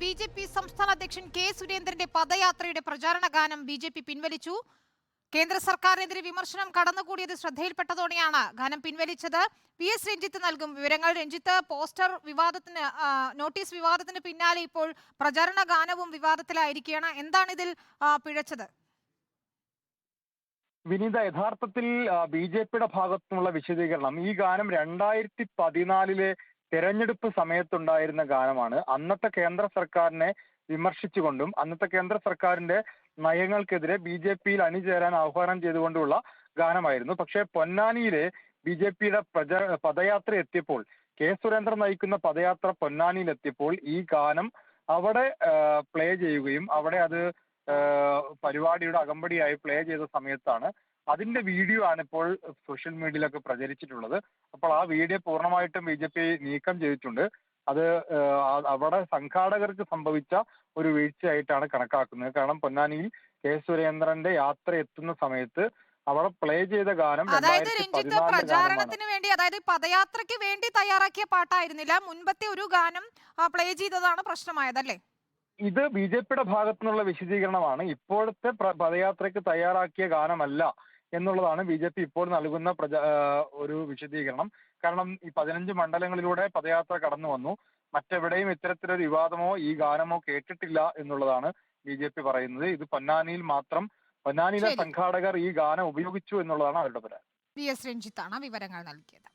B J P സംസ്ഥാന അധ്യക്ഷൻ K സുരേന്ദ്രന്റെ പദയാത്രയുടെ പ്രചാരണ ഗാനം ബി ജെ പി പിൻവലിച്ചു. കേന്ദ്ര സർക്കാരിനെതിരെ വിമർശനം കടന്നുകൂടിയത് ശ്രദ്ധയിൽപ്പെട്ടതോടെയാണ് ഗാനം പിൻവലിച്ചത്. പി എസ് രഞ്ജിത്ത് നൽകും വിവരങ്ങൾ. രഞ്ജിത്ത് പോസ്റ്റർ വിവാദത്തിന് നോട്ടീസ് വിവാദത്തിന് പിന്നാലെ ഇപ്പോൾ പ്രചാരണ ഗാനവും വിവാദത്തിലായിരിക്കുകയാണ്. എന്താണ് ഇതിൽ പിഴച്ചത്? വിനീത യഥാർത്ഥത്തിൽ ബി ജെ പിയുടെ ഭാഗത്തുനിന്നുള്ള വിശദീകരണം. ഈ ഗാനം രണ്ടായിരത്തി പതിനാലിലെ തെരഞ്ഞെടുപ്പ് സമയത്തുണ്ടായിരുന്ന ഗാനമാണ്. അന്നത്തെ കേന്ദ്ര സർക്കാരിനെ വിമർശിച്ചുകൊണ്ടും അന്നത്തെ കേന്ദ്ര സർക്കാരിന്റെ നയങ്ങൾക്കെതിരെ ബി ജെ പിയിൽ അണിചേരാൻ ആഹ്വാനം ചെയ്തുകൊണ്ടുള്ള ഗാനമായിരുന്നു. പക്ഷേ പൊന്നാനിയിലെ ബി ജെ പിയുടെ പ്രച പദയാത്ര എത്തിയപ്പോൾ കെ സുരേന്ദ്രൻ നയിക്കുന്ന പദയാത്ര പൊന്നാനിയിൽ എത്തിയപ്പോൾ ഈ ഗാനം അവിടെ പ്ലേ ചെയ്യുകയും അവിടെ അത് പരിപാടിയുടെ അകമ്പടിയായി പ്ലേ ചെയ്ത സമയത്താണ് അതിന്റെ വീഡിയോ ആണ് ഇപ്പോൾ സോഷ്യൽ മീഡിയയിലൊക്കെ പ്രചരിച്ചിട്ടുള്ളത്. അപ്പോൾ ആ വീഡിയോ പൂർണമായിട്ടും ബി ജെ പി നീക്കം ചെയ്തിട്ടുണ്ട്. അത് അവിടെ സംഘാടകർക്ക് സംഭവിച്ച ഒരു വീഴ്ചയായിട്ടാണ് കണക്കാക്കുന്നത്. കാരണം പൊന്നാനിയിൽ കെ സുരേന്ദ്രന്റെ യാത്ര എത്തുന്ന സമയത്ത് അവിടെ പ്ലേ ചെയ്ത ഗാനം അതായത് രഞ്ജിത്ത് പ്രചാരണത്തിന് വേണ്ടി അതായത് പദയാത്രയ്ക്ക് വേണ്ടി തയ്യാറാക്കിയ പാട്ടായിരുന്നില്ല. മുൻപത്തെ ഒരു ഗാനം പ്ലേ ചെയ്തതാണ് പ്രശ്നമായതല്ലേ? ഇത് ബി ജെ പിയുടെ ഭാഗത്തു നിന്നുള്ള വിശദീകരണമാണ്. ഇപ്പോഴത്തെ പദയാത്രയ്ക്ക് തയ്യാറാക്കിയ ഗാനമല്ല. എന്നുള്ളതാണ് ബി ജെ പി ഇപ്പോൾ നൽകുന്ന പ്രചാ ഒരു വിശദീകരണം. കാരണം ഈ പതിനഞ്ച് മണ്ഡലങ്ങളിലൂടെ പദയാത്ര കടന്നു വന്നു. മറ്റെവിടെയും ഇത്തരത്തിലൊരു വിവാദമോ ഈ ഗാനമോ കേട്ടിട്ടില്ല എന്നുള്ളതാണ് ബി ജെ പി പറയുന്നത്. ഇത് പൊന്നാനിയിൽ മാത്രം പൊന്നാനിയിലെ സംഘാടകർ ഈ ഗാനം ഉപയോഗിച്ചു എന്നുള്ളതാണ് അവരുടെ പരാതി വി എസ് രഞ്ജിത്താണ് വിവരങ്ങൾ നൽകിയത്.